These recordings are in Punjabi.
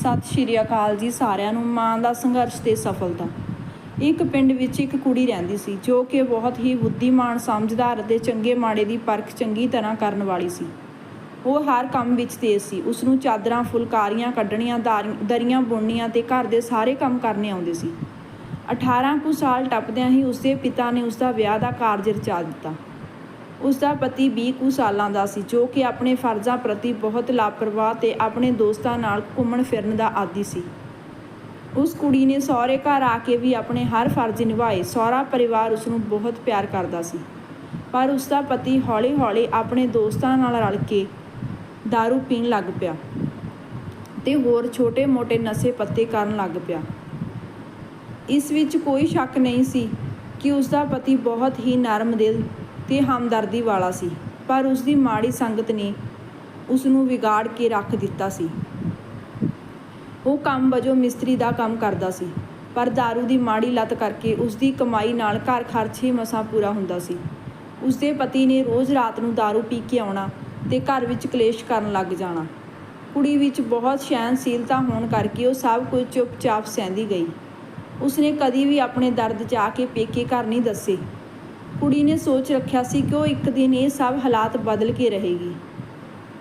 ਸਤਿ ਸ਼੍ਰੀ ਅਕਾਲ ਜੀ ਸਾਰਿਆਂ ਨੂੰ, ਮਾਂ ਦਾ ਸੰਘਰਸ਼ ਤੇ ਸਫਲਤਾ। ਇੱਕ ਪਿੰਡ ਵਿੱਚ ਇੱਕ ਕੁੜੀ ਰਹਿੰਦੀ ਸੀ, ਜੋ ਕਿ ਬਹੁਤ ਹੀ ਬੁੱਧੀਮਾਨ, ਸਮਝਦਾਰ ਅਤੇ ਚੰਗੇ ਮਾੜੇ ਦੀ ਪਰਖ ਚੰਗੀ ਤਰ੍ਹਾਂ ਕਰਨ ਵਾਲੀ ਸੀ। ਉਹ ਹਰ ਕੰਮ ਵਿੱਚ ਤੇਜ਼ ਸੀ। ਉਸ ਨੂੰ ਚਾਦਰਾਂ, ਫੁਲਕਾਰੀਆਂ, ਕੱਢਣੀਆਂ, ਦਾਰ- ਦਰੀਆਂ, ਬੁਣਨੀਆਂ ਤੇ ਘਰ ਦੇ ਸਾਰੇ ਕੰਮ ਕਰਨੇ ਆਉਂਦੇ ਸੀ। 18 ਕੁ ਸਾਲ ਟੱਪਦਿਆਂ ਹੀ ਉਸਦੇ ਪਿਤਾ ਨੇ ਉਸਦਾ ਵਿਆਹ ਦਾ ਕਾਰਜ ਰਚਾ ਦਿੱਤਾ। ਉਸ ਦਾ ਪਤੀ 20 ਕੁ ਸਾਲਾਂ ਦਾ ਸੀ, ਜੋ ਕਿ ਆਪਣੇ ਫਰਜ਼ਾਂ ਪ੍ਰਤੀ ਬਹੁਤ ਲਾਪਰਵਾਹ ਤੇ ਆਪਣੇ ਦੋਸਤਾਂ ਨਾਲ ਘੁੰਮਣ ਫਿਰਨ ਦਾ ਆਦੀ ਸੀ। ਉਸ ਕੁੜੀ ਨੇ ਸਹੁਰੇ ਘਰ ਆ ਕੇ ਵੀ ਆਪਣੇ ਹਰ ਫਰਜ਼ ਨਿਭਾਏ। ਸਹੁਰਾ ਪਰਿਵਾਰ ਉਸ ਨੂੰ ਬਹੁਤ ਪਿਆਰ ਕਰਦਾ ਸੀ। ਪਰ ਉਸ ਦਾ ਪਤੀ ਹੌਲੀ-ਹੌਲੀ ਆਪਣੇ ਦੋਸਤਾਂ ਨਾਲ ਰਲ ਕੇ दारू ਪੀਣ ਲੱਗ ਪਿਆ ਤੇ ਹੋਰ ਛੋਟੇ-ਮੋਟੇ ਨਸ਼ੇ ਪੱਤੇ ਕਰਨ ਲੱਗ ਪਿਆ। ਇਸ ਵਿੱਚ ਕੋਈ ਸ਼ੱਕ ਨਹੀਂ ਸੀ ਕਿ ਉਸ ਦਾ ਪਤੀ ਬਹੁਤ ਹੀ ਨਰਮ ਦਿਲ ਤੇ ਹਮਦਰਦੀ ਵਾਲਾ ਸੀ ਪਰ ਉਸ ਦੀ ਮਾੜੀ ਸੰਗਤ ਨੇ ਉਸ ਨੂੰ ਵਿਗਾੜ ਕੇ ਰੱਖ ਦਿੱਤਾ ਸੀ ਉਹ ਕੰਮ ਵਜੋਂ ਮਿਸਤਰੀ ਦਾ ਕੰਮ ਕਰਦਾ ਸੀ ਪਰ दारू ਦੀ ਮਾੜੀ ਲਤ ਕਰਕੇ ਉਸ ਦੀ ਕਮਾਈ ਨਾਲ ਘਰ ਖਰਚ ਹੀ ਮਸਾਂ ਪੂਰਾ ਹੁੰਦਾ ਸੀ ਉਸ ਦੇ ਪਤੀ ਨੇ ਰੋਜ਼ ਰਾਤ ਨੂੰ दारू ਪੀ ਕੇ ਆਉਣਾ ਤੇ ਘਰ ਵਿੱਚ ਕਲੇਸ਼ ਕਰਨ ਲੱਗ ਜਾਣਾ ਕੁੜੀ ਵਿੱਚ ਬਹੁਤ ਸਹਿਨਸ਼ੀਲਤਾ ਹੋਣ ਕਰਕੇ ਉਹ ਸਭ ਕੁਝ ਚੁੱਪਚਾਪ ਸਹਿੰਦੀ ਗਈ ਉਸਨੇ ਕਦੀ ਵੀ ਆਪਣੇ ਦਰਦ ਜਾ ਕੇ ਪੇਕੇ ਘਰ ਨਹੀਂ ਦੱਸੇ ਕੁੜੀ ਨੇ ਸੋਚ ਰੱਖਿਆ ਸੀ ਕਿ ਉਹ ਇੱਕ ਦਿਨ ਇਹ ਸਭ ਹਾਲਾਤ ਬਦਲ ਕੇ ਰਹੇਗੀ।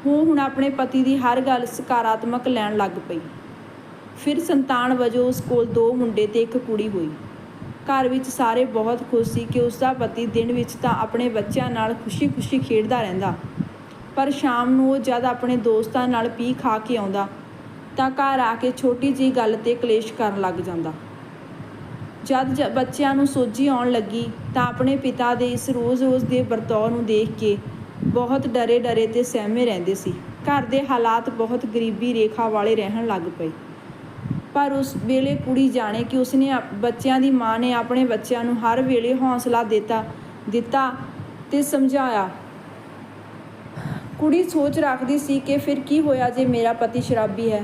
ਉਹ ਹੁਣ ਆਪਣੇ ਪਤੀ ਦੀ ਹਰ ਗੱਲ ਸਕਾਰਾਤਮਕ ਲੈਣ ਲੱਗ ਪਈ। ਫਿਰ ਸੰਤਾਨ ਵਜੋਂ ਉਸ ਕੋਲ ਦੋ ਮੁੰਡੇ ਤੇ ਇੱਕ ਕੁੜੀ ਹੋਈ। ਘਰ ਵਿੱਚ ਸਾਰੇ ਬਹੁਤ ਖੁਸ਼ ਸੀ ਕਿ ਉਸ ਦਾ ਪਤੀ ਦਿਨ ਵਿੱਚ ਤਾਂ ਆਪਣੇ ਬੱਚਿਆਂ ਨਾਲ ਖੁਸ਼ੀ-ਖੁਸ਼ੀ ਖੇਡਦਾ ਰਹਿੰਦਾ। ਪਰ ਸ਼ਾਮ ਨੂੰ ਉਹ ਜਦ ਆਪਣੇ ਦੋਸਤਾਂ ਨਾਲ ਪੀ ਖਾ ਕੇ ਆਉਂਦਾ, ਤਾਂ ਘਰ ਆ ਕੇ ਛੋਟੀ ਜੀ ਗੱਲ ਤੇ ਕਲੇਸ਼ ਕਰਨ ਲੱਗ ਜਾਂਦਾ। ਜਦ ਜ- ਬੱਚਿਆਂ ਨੂੰ ਸੋਝੀ ਆਉਣ ਲੱਗੀ ਤਾਂ ਆਪਣੇ ਪਿਤਾ ਦੇ ਇਸ ਰੋਜ਼-ਰੋਜ਼ ਦੇ ਵਰਤਾਓ ਨੂੰ ਦੇਖ ਕੇ ਬਹੁਤ ਡਰੇ-ਡਰੇ ਤੇ ਸਹਿਮੇ ਰਹਿੰਦੇ ਸੀ। ਘਰ ਦੇ ਹਾਲਾਤ ਬਹੁਤ ਗਰੀਬੀ ਰੇਖਾ ਵਾਲੇ ਰਹਿਣ ਲੱਗ ਪਏ। ਪਰ ਉਸ ਵੇਲੇ ਕੁੜੀ ਜਾਣੇ ਕਿ ਉਸਨੇ ਬੱਚਿਆਂ ਦੀ ਮਾਂ ਨੇ ਆਪਣੇ ਬੱਚਿਆਂ ਨੂੰ ਹਰ ਵੇਲੇ ਹੌਸਲਾ ਦਿੱਤਾ ਦਿੱਤਾ ਤੇ ਸਮਝਾਇਆ। ਕੁੜੀ ਸੋਚ ਰੱਖਦੀ ਸੀ ਕਿ ਫਿਰ ਕੀ ਹੋਇਆ ਜੇ ਮੇਰਾ ਪਤੀ ਸ਼ਰਾਬੀ ਹੈ?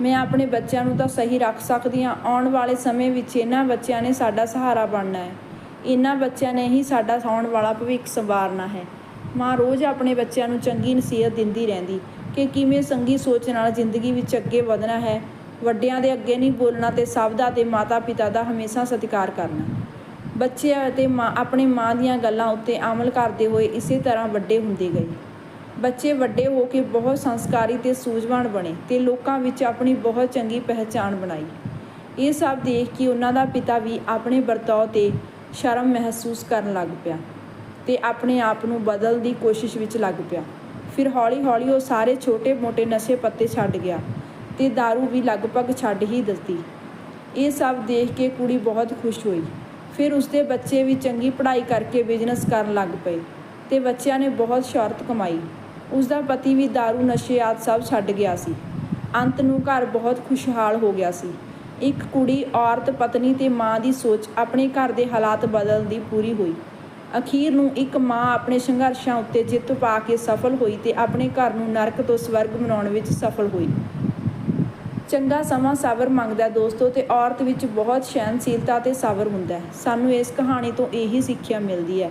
ਮੈਂ ਆਪਣੇ ਬੱਚਿਆਂ ਨੂੰ ਤਾਂ ਸਹੀ ਰੱਖ ਸਕਦੀ ਹਾਂ। ਆਉਣ ਵਾਲੇ ਸਮੇਂ ਵਿੱਚ ਇਹਨਾਂ ਬੱਚਿਆਂ ਨੇ ਸਾਡਾ ਸਹਾਰਾ ਬਣਨਾ ਹੈ। ਇਹਨਾਂ ਬੱਚਿਆਂ ਨੇ ਹੀ ਸਾਡਾ ਆਉਣ ਵਾਲਾ ਭਵਿੱਖ ਸੰਵਾਰਨਾ ਹੈ। ਮਾਂ ਰੋਜ਼ ਆਪਣੇ ਬੱਚਿਆਂ ਨੂੰ ਚੰਗੀ ਨਸੀਹਤ ਦਿੰਦੀ ਰਹਿੰਦੀ। ਕਿ ਕਿਵੇਂ ਸੰਗੀ ਸੋਚ ਨਾਲ ਜ਼ਿੰਦਗੀ ਵਿੱਚ ਅੱਗੇ ਵਧਣਾ ਹੈ। ਵੱਡਿਆਂ ਦੇ ਅੱਗੇ ਨਹੀਂ ਬੋਲਣਾ ਤੇ ਸਭ ਦਾ ਤੇ ਮਾਤਾ-ਪਿਤਾ ਦਾ ਹਮੇਸ਼ਾ ਸਤਿਕਾਰ ਕਰਨਾ। ਬੱਚੇ ਅਤੇ ਮਾਂ, ਆਪਣੀ ਮਾਂ ਦੀਆਂ ਗੱਲਾਂ ਉੱਤੇ ਅਮਲ ਕਰਦੇ ਹੋਏ ਇਸੇ ਤਰ੍ਹਾਂ ਵੱਡੇ ਹੁੰਦੇ ਗਏ। ਬੱਚੇ ਵੱਡੇ ਹੋ ਕੇ ਬਹੁਤ ਸੰਸਕਾਰੀ ਤੇ ਸੂਝਵਾਨ ਬਣੇ ਤੇ ਲੋਕਾਂ ਵਿੱਚ ਆਪਣੀ ਬਹੁਤ ਚੰਗੀ ਪਹਿਚਾਣ ਬਣਾਈ। ਇਹ ਸਭ ਦੇਖ ਕੇ ਉਹਨਾਂ ਦਾ ਪਿਤਾ ਵੀ ਆਪਣੇ ਵਰਤਾਓ ਤੇ ਸ਼ਰਮ ਮਹਿਸੂਸ ਕਰਨ ਲੱਗ ਪਿਆ ਤੇ ਆਪਣੇ ਆਪ ਨੂੰ ਬਦਲਣ ਦੀ ਕੋਸ਼ਿਸ਼ ਵਿੱਚ ਲੱਗ ਪਿਆ। ਫਿਰ ਹੌਲੀ-ਹੌਲੀ ਉਹ ਸਾਰੇ ਛੋਟੇ-ਮੋਟੇ ਨਸ਼ੇ ਪੱਤੇ ਛੱਡ ਗਿਆ ਤੇ दारू ਵੀ ਲਗਭਗ ਛੱਡ ਹੀ ਦਿੱਤੀ। ਇਹ ਸਭ ਦੇਖ ਕੇ ਕੁੜੀ ਬਹੁਤ ਖੁਸ਼ ਹੋਈ। ਫਿਰ ਉਸਦੇ ਬੱਚੇ ਵੀ ਚੰਗੀ ਪੜ੍ਹਾਈ ਕਰਕੇ ਬਿਜ਼ਨਸ ਕਰਨ ਲੱਗ ਪਏ ਤੇ ਬੱਚਿਆਂ ਨੇ ਬਹੁਤ ਸ਼ੌਹਰਤ ਕਮਾਈ। ਉਸਦਾ ਪਤੀ ਵੀ दारू, ਨਸ਼ੇ ਆਦਿ ਸਭ ਛੱਡ ਗਿਆ ਸੀ। ਅੰਤ ਨੂੰ ਘਰ ਬਹੁਤ ਖੁਸ਼ਹਾਲ ਹੋ ਗਿਆ ਸੀ। ਇੱਕ ਕੁੜੀ, ਔਰਤ, ਪਤਨੀ ਤੇ ਮਾਂ ਦੀ ਸੋਚ ਆਪਣੇ ਘਰ ਦੇ ਹਾਲਾਤ ਬਦਲਣ ਦੀ ਪੂਰੀ ਹੋਈ। ਅਖੀਰ ਨੂੰ ਇੱਕ ਮਾਂ ਆਪਣੇ ਸੰਘਰਸ਼ਾਂ ਉੱਤੇ ਜਿੱਤ ਪਾ ਕੇ ਸਫਲ ਹੋਈ ਤੇ ਆਪਣੇ ਘਰ ਨੂੰ ਨਰਕ ਤੋਂ ਸਵਰਗ ਬਣਾਉਣ ਵਿੱਚ ਸਫਲ ਹੋਈ। ਚੰਗਾ ਸਮਾਂ ਸਬਰ ਮੰਗਦਾ ਦੋਸਤੋ ਤੇ ਔਰਤ ਵਿੱਚ ਬਹੁਤ ਸਹਿਨਸ਼ੀਲਤਾ ਤੇ ਸਬਰ ਹੁੰਦਾ ਹੈ। ਸਾਨੂੰ ਇਸ ਕਹਾਣੀ ਤੋਂ ਇਹੀ ਸਿੱਖਿਆ ਮਿਲਦੀ ਹੈ।